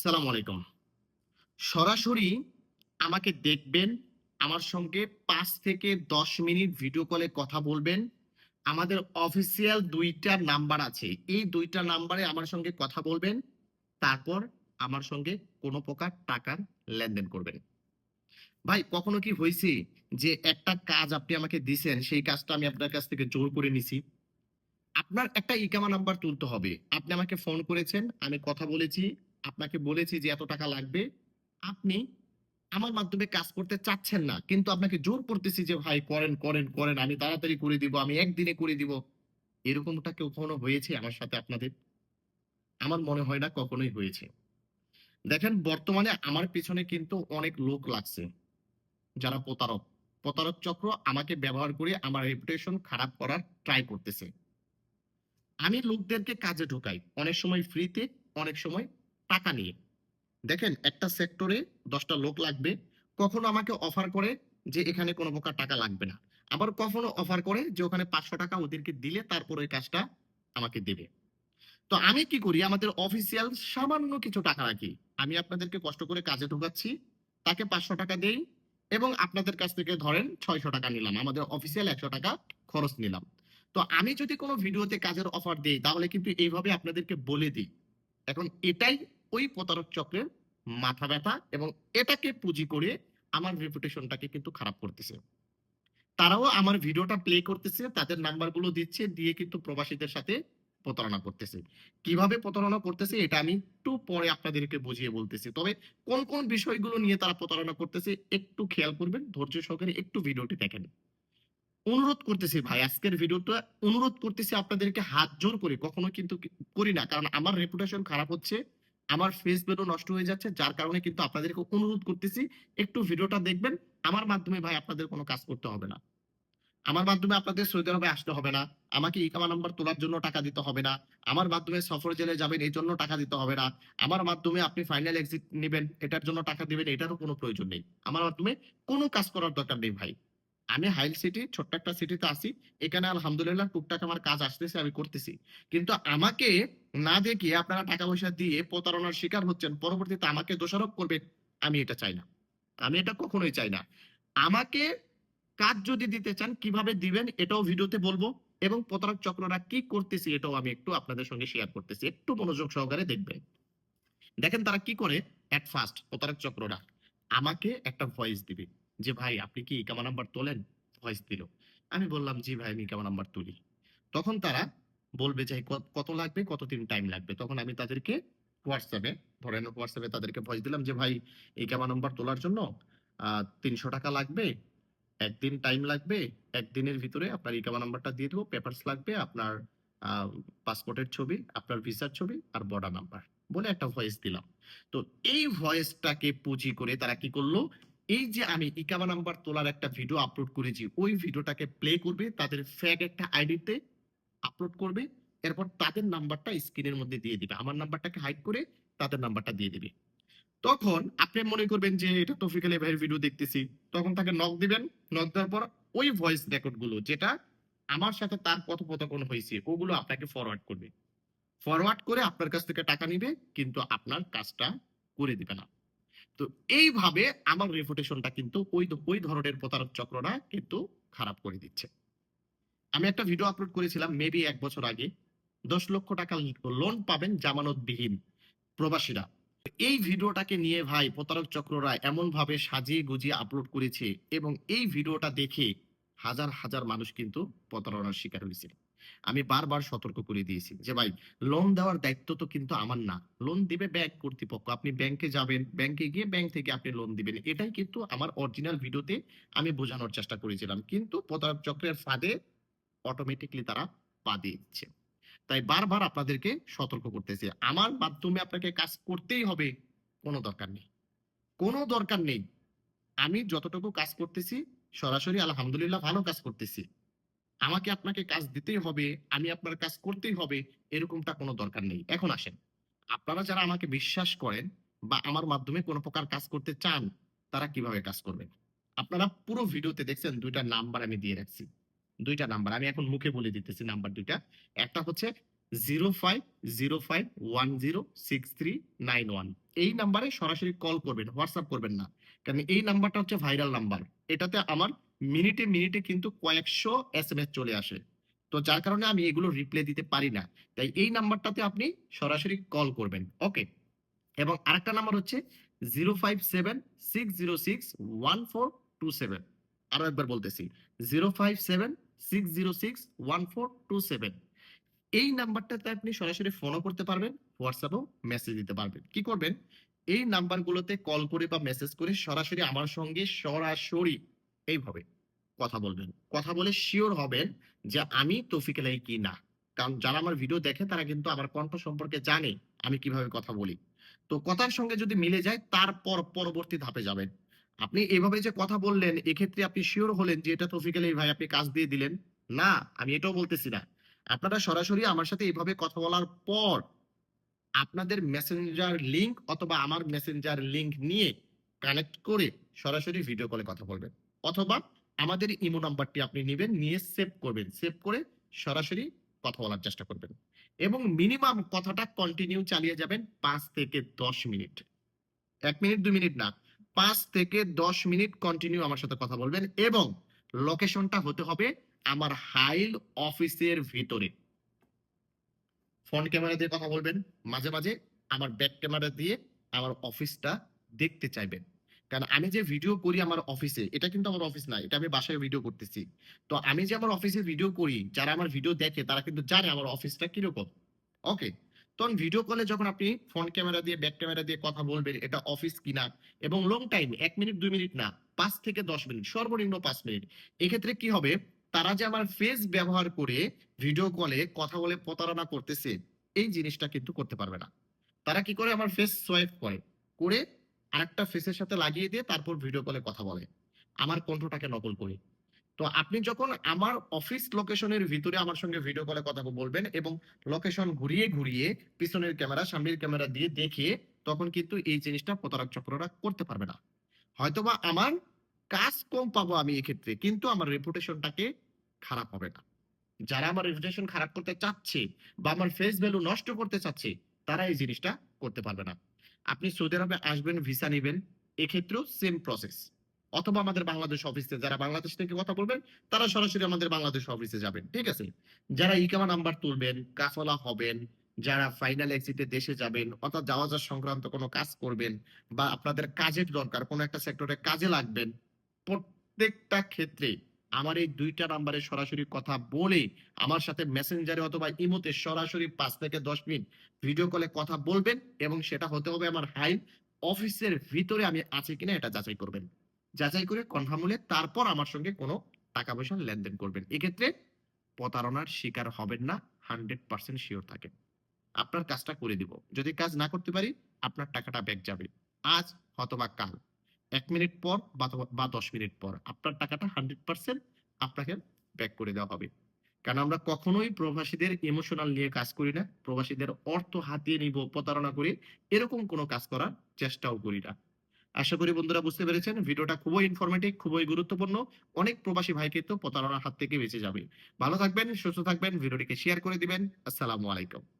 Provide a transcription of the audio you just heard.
আসসালামু আলাইকুম। সরাসরি আমাকে দেখবেন, আমার সঙ্গে পাঁচ থেকে দশ মিনিট ভিডিও কলে কথা বলবেন। আমাদের অফিসিয়াল দুইটা নাম্বার আছে। এই দুইটা নাম্বারে আমার সঙ্গে কথা বলবেন। তারপর আমার সঙ্গে কোনো প্রকার টাকার লেনদেন করবেন। ভাই, কখনো কি হয়েছে যে একটা কাজ আপনি আমাকে দিছেন, সেই কাজটা আমি আপনার কাছ থেকে জোর করে নিছি? আপনার একটা ইকামা নাম্বার তুলতে হবে। আপনি আমাকে ফোন করেছেন, আমি কথা বলেছি আপনাকে বলেছি যে এত টাকা লাগবে। আপনি আমার মাধ্যমে কাজ করতে চাচ্ছেন না, কিন্তু আপনাকে জোর করতেছি যে, ভাই, করেন করেন করেন, আমি তাড়াতাড়ি করে দিব, আমি একদিনে করে দিব। এরকমটা কেউ কখনো হয়েছে আমার সাথে আপনাদের? আমার মনে হয় না কখনোই হয়েছে। দেখেন, বর্তমানে আমার পিছনে কিন্তু অনেক লোক লাগছে, যারা প্রতারক। প্রতারক চক্র আমাকে ব্যবহার করে আমার রেপুটেশন খারাপ করার ট্রাই করতেছে। আমি লোকদেরকে কাজে ঢোকাই। অনেক সময় ফ্রিতে অনেক সময় টাকা নিয়ে। দেখেন, একটা সেক্টরে দশটা লোক লাগবে, কখনো আমাকে অফার করে যে এখানে কোনো প্রকার টাকা লাগবে না। আবার কখনো অফার করে যে ওখানে পাঁচশো টাকা ওদেরকে দিলে তারপর ওই কাজটা আমাকে দেবে। তো আমি কি করি? আমাদের অফিসিয়াল সামান্য কিছু টাকা রাখি। আমি আপনাদেরকে কষ্ট করে কাজে ঢোকাচ্ছি, তাকে পাঁচশো টাকা দেই এবং আপনাদের কাছ থেকে ধরেন ছয়শো টাকা নিলাম, আমাদের অফিসিয়াল একশো টাকা খরচ নিলাম। তো আমি যদি কোনো ভিডিওতে কাজের অফার দিই, তাহলে কিন্তু এইভাবে আপনাদেরকে বলে দিই। এখন এটাই ওই প্রতারক চক্রের মাথা ব্যথা এবং এটাকে পুঁজি করে আমার রেপুটেশনটাকে কিন্তু খারাপ করতেছে। তারাও আমার ভিডিওটা প্লে করতেছে, তাদের নাম্বারগুলো দিচ্ছে, দিয়ে কিন্তু প্রবাসীদের সাথে প্রতারণা করতেছে। কীভাবে প্রতারণা করতেছে এটা আমি একটু পরে আপনাদেরকে বুঝিয়ে বলতেছি। তবে কোন কোন বিষয়গুলো নিয়ে তারা প্রতারণা করতেছে একটু খেয়াল করবেন, ধৈর্য সহকারে একটু ভিডিওটি দেখেন। অনুরোধ করতেছি ভাই, আজকের ভিডিওটা অনুরোধ করতেছি আপনাদেরকে হাত জোর করে, কখনো কিন্তু করি না, কারণ আমার রেপুটেশন খারাপ হচ্ছে। আমার ফেস ভ্যালু নষ্ট হয়ে যাচ্ছে, যার কারণে কিন্তু আপনাদেরকে অনুরোধ করতেছি, একটু ভিডিওটা দেখবেন। আমার মাধ্যমে ভাই আপনাদের কোনো কাজ করতে হবে না। আমার মাধ্যমে আপনাদের সৌদি আরবে আসতে হবে না। আমাকে ইকামা নাম্বার তোলার জন্য টাকা দিতে হবে না। আমার মাধ্যমে সফর জেলে যাবেন, এই জন্য টাকা দিতে হবে না। আমার মাধ্যমে আপনি ফাইনাল এক্সিট নেবেন, এটার জন্য টাকা দিবেন, এটারও কোনো প্রয়োজন নেই। আমার মাধ্যমে কোনো কাজ করার দরকার নেই ভাই। আমি হাইল সিটি ছোট্ট একটা সিটিতে আছি। এখানে আলহামদুলিল্লাহ টুকটাক আমার কাজ আসতেছে, আমি করতেছি। কিন্তু আমাকে না দেখিয়ে আপনারা টাকা পয়সা দিয়ে প্রতারণার শিকার হচ্ছেন, পরবর্তীতে আমাকে দোষারোপ করবেন আমি এটা চাই না। আমি এটা কখনোই চাই না। আমাকে কাজ যদি দিতে চান, কীভাবে দিবেন এটাও ভিডিওতে বলব এবং প্রতারক চক্ররা কি করতেছে এটাও আমি একটু আপনাদের সঙ্গে শেয়ার করতেছি। একটু মনোযোগ সহকারে দেখবেন। দেখেন তারা কি করে? এট ফার্স্ট প্রতারক চক্ররা আমাকে একটা ভয়েস দিবে যে, ভাই, আপনি কি ইকামা নাম্বার তোলেন? ভয়েস দিল। আমি বললাম, জি ভাই, আমি ইকামা নাম্বার তুলি। তখন তারা বলবে যে কত লাগবে? কতদিন টাইম লাগবে? তখন আমি তাদেরকে হোয়াটসঅ্যাপে ধরেন হোয়াটসঅ্যাপে তাদেরকে ভয়েস দিলাম যে, ভাই ইকামা নাম্বার তোলার জন্য তিনশো টাকা লাগবে, একদিন টাইম লাগবে, একদিনের ভিতরে আপনার ইকামা নাম্বারটা দিয়ে দেবো পেপারস লাগবে, আপনার পাসপোর্টের ছবি, আপনার ভিসার ছবি আর বর্ডার নাম্বার বলে একটা ভয়েস দিলাম। তো এই ভয়েসটাকে পুঁজি করে তারা কি করল? এই যে আমি ইকামা নাম্বার তোলার একটা ভিডিও আপলোড করেছি, ওই ভিডিওটাকে প্লে করবে, তাদের ফ্যাগ একটা আইডিতে আপলোড করবে, এরপর তাদের নাম্বারটা স্ক্রিনের মধ্যে দিয়ে দিবে। আমার নাম্বারটাকে হাইড করে তাদের নাম্বারটা দিয়ে দিবে। তখন আপনি মনে করবেন যে, এটা তৌফিক আলী ভাইয়ের ভিডিও দেখতেছি। তখন তাকে নক দিবেন নক দেওয়ার পর ওই ভয়েস রেকর্ডগুলো, যেটা আমার সাথে তার কথোপকথন হয়েছে, ওগুলো আপনাকে ফরওয়ার্ড করবে। ফরওয়ার্ড করে আপনার কাছ থেকে টাকা নিবে, কিন্তু আপনার কাজটা করে দিবে না। তো এইভাবে আমার রেপুটেশনটা কিন্তু ওই ওই ধরনের প্রতারক চক্ররা কিন্তু খারাপ করে দিচ্ছে। আমি একটা ভিডিও আপলোড করেছিলাম মেবি এক বছর আগে। দশ লক্ষ টাকা লোন পাবেন জামানতবিহীন প্রবাসীরা। এই ভিডিওটাকে নিয়ে ভাই প্রতারক চক্ররা এমন ভাবে সাজিয়ে গুজিয়ে আপলোড করেছে এবং এই ভিডিওটা দেখে হাজার হাজার মানুষ কিন্তু প্রতারণার শিকার হয়েছে। আমি বারবার সতর্ক করে দিয়েছি যে ভাই লোন দেওয়ার দায়িত্ব তো কিন্তু আমার না। লোন দিবে ব্যাংক কর্তৃপক্ষ। আপনি ব্যাংকে যাবেন ব্যাংকে গিয়ে ব্যাংক থেকে আপনি লোন দিবেন। এটাই কিন্তু আমার অরিজিনাল ভিডিওতে আমি বোঝানোর চেষ্টা করেছিলাম। কিন্তু প্রতারক চক্রের ফাঁদে অটোমেটিকলি তারা পা দিয়ে দিচ্ছে। তাই বারবার আপনাদেরকে সতর্ক করতেছি। আমার মাধ্যমে আপনাকে কাজ করতেই হবে, কোনো দরকার নেই। কোনো দরকার নেই। আমি যতটুকু কাজ করতেছি, সরাসরি আলহামদুলিল্লাহ ভালো কাজ করতেছি। আমাকে আপনাকে কাজ দিতেই হবে, আমি আপনার কাজ করতেই হবে, এরকমটা কোনো দরকার নেই। এখন আসেন, আপনারা যারা আমাকে বিশ্বাস করেন বা আমার মাধ্যমে কোনো প্রকার কাজ করতে চান, তারা কীভাবে কাজ করবেন? আপনারা পুরো ভিডিওতে দেখছেন দুইটা নাম্বার আমি দিয়ে রাখছি। দুইটা নাম্বার আমি এখন মুখে বলে দিতেছি নাম্বার দুইটা। একটা হচ্ছে zero five zero five one zero six three nine one এই নাম্বারে সরাসরি কল করবেন হোয়াটসঅ্যাপ করবেন না। কারণ এই নাম্বারটা হচ্ছে ভাইরাল নাম্বার এটাতে আমার মিনিটে মিনিটে কিন্তু কয়েকশো এস এম এস চলে আসে। তো যার কারণে আমি এগুলো রিপ্লাই দিতে পারি না। তাই এই নাম্বারটাতে আপনি সরাসরি কল করবেন। ওকে এবং আরেকটা নাম্বার হচ্ছে zero five seven six zero six one four two seven আরও একবার বলতেছি জিরো ফাইভ সেভেন এই নাম্বারটাতে আপনি সরাসরি ফোনও করতে পারবেন হোয়াটসঅ্যাপেও মেসেজ দিতে পারবেন। কি করবেন? এই নাম্বারগুলোতে কল করে বা মেসেজ করে সরাসরি আমার সঙ্গে সরাসরি এইভাবে কথা বলবেন। কথা বলে শিওর হবেন যে আমি তৌফিক এলাই কি না। কারণ যারা আমার ভিডিও দেখে, তারা কিন্তু আমার কণ্ঠ সম্পর্কে জানে আমি কীভাবে কথা বলি। তো কথার সঙ্গে যদি মিলে যায়, তারপর পরবর্তী ধাপে যাবেন। আপনি এভাবে যে কথা বললেন, এক্ষেত্রে আপনি শিওর হলেন যে এটা তৌফিক আলাই ভাই আপনি কাজ দিয়ে দিলেন। না, আমি এটাও বলতেছি না। আপনারা সরাসরি আমার সাথে এইভাবে কথা বলার পর আপনাদের মেসেঞ্জার লিংক অথবা আমার মেসেঞ্জার লিংক নিয়ে কানেক্ট করে সরাসরি ভিডিও কলে কথা বলবেন। অথবা আমাদের ইমো নাম্বারটি আপনি নেবেন, নিয়ে সেভ করবেন। সেভ করে সরাসরি কথা বলার চেষ্টা করবেন। এবং মিনিমাম কথাটা কন্টিনিউ চালিয়ে যাবেন পাঁচ থেকে দশ মিনিট। এক মিনিট, দুই মিনিট না। পাঁচ থেকে দশ মিনিট কন্টিনিউ আমার সাথে কথা বলবেন এবং লোকেশনটা হতে হবে আমার হাইল অফিসের ভিতরে। ফ্রন্ট ক্যামেরা দিয়ে কথা বলবেন, মাঝে মাঝে আমার ব্যাক ক্যামেরা দিয়ে আমার অফিসটা দেখতে চাইবেন। কারণ আমি যে ভিডিও করি আমার অফিসে, এটা কিন্তু আমার অফিস না, এটা আমি বাসায় ভিডিও করতেছি। তো আমি যে আমার অফিসে ভিডিও করি, যারা আমার ভিডিও দেখে, তারা কিন্তু জানে আমার অফিসটা কীরকম। ওকে তখন ভিডিও কলে যখন আপনি ফ্রন্ট ক্যামেরা দিয়ে ব্যাক ক্যামেরা দিয়ে কথা বলবেন, এটা অফিস কিনা, এবং লং টাইম এক মিনিট দুই মিনিট না, পাঁচ থেকে দশ মিনিট সর্বনিম্ন পাঁচ মিনিট এক্ষেত্রে কি হবে? তারা যে আমার ফেস ব্যবহার করে ভিডিও কলে কথা বলে প্রতারণা করতেছে, এই জিনিসটা কিন্তু করতে পারবে না। তারা কি করে? আমার ফেস সোয়াইপ করে করে আরেকটা ফেসের সাথে লাগিয়ে দিয়ে তারপর ভিডিও কলে কথা বলে। আমার কণ্ঠটাকে নকল করে। তো আপনি যখন আমার অফিস লোকেশনের ভিতরে আমার সঙ্গে ভিডিও কলে কথা বলবেন এবং লোকেশন ঘুরিয়ে ঘুরিয়ে পিছনের ক্যামেরা সামনের ক্যামেরা দিয়ে দেখে, তখন কিন্তু এই জিনিসটা প্রতারক চক্ররা করতে পারবে না। হয়তোবা আমার কাজ কম পাবো আমি এক্ষেত্রে, কিন্তু আমার রেপুটেশনটাকে খারাপ হবে না। যারা আমার রেপুটেশন খারাপ করতে চাচ্ছে বা আমার ফেস ভ্যালু নষ্ট করতে চাচ্ছে, তারা এই জিনিসটা করতে পারবে না। আপনি সৌদি আরবে আসবেন ভিসা নেবেন, এক্ষেত্রেও সেম প্রসেস অথবা আমাদের বাংলাদেশ অফিসে যারা বাংলাদেশ থেকে কথা বলবেন, তারা সরাসরি আমাদের বাংলাদেশ অফিসে যাবেন, ঠিক আছে? যারা ইকামা নাম্বার তুলবেন, কাফলা হবেন, যারা ফাইনাল এক্সিটে দেশে যাবেন, অর্থাৎ যাওয়া যাওয়া সংক্রান্ত কোনো কাজ করবেন বা আপনাদের কাজের দরকার, কোনো একটা সেক্টরে কাজে লাগবেন, প্রত্যেকটা ক্ষেত্রে আমার এই দুইটা নাম্বারে সরাসরি কথা বলে আমার সাথে মেসেঞ্জারে অথবা ইমোতে সরাসরি পাঁচ থেকে দশ মিনিট ভিডিও কলে কথা বলবেন এবং সেটা হতে হবে আমার হাই অফিসের ভিতরে আমি আছি কিনা এটা যাচাই করবেন। যাচাই করে কনফার্ম হলে তারপর আমার সঙ্গে কোনো টাকা পয়সা লেনদেন করবেন। এক্ষেত্রে প্রতারণার শিকার হবেন না হান্ড্রেড পার্সেন্ট শিওর থাকেন। আপনার কাজটা করে দিব। যদি কাজ না করতে পারি, আপনার টাকাটা ব্যাক যাবে। আজ অথবা কাল। এক মিনিট পর বা দশ মিনিট পর আপনার টাকাটা হান্ড্রেড পার্সেন্ট আপনাকে ব্যাক করে দেওয়া হবে। কারণ আমরা কখনোই প্রবাসীদের ইমোশনাল নিয়ে কাজ করি না। প্রবাসীদের অর্থ হাতিয়ে নিব, প্রতারণা করে, এরকম কোনো কাজ করার চেষ্টাও করি না। আশা করি বন্ধুরা বুঝতে পেরেছেন, ভিডিওটা খুবই ইনফরমেটিভ খুবই গুরুত্বপূর্ণ। অনেক প্রবাসী ভাই কিন্তু প্রতারণার হাত থেকে বেঁচে যাবে। ভালো থাকবেন, সুস্থ থাকবেন, ভিডিওটিকে শেয়ার করে দিবেন। আসসালামু আলাইকুম।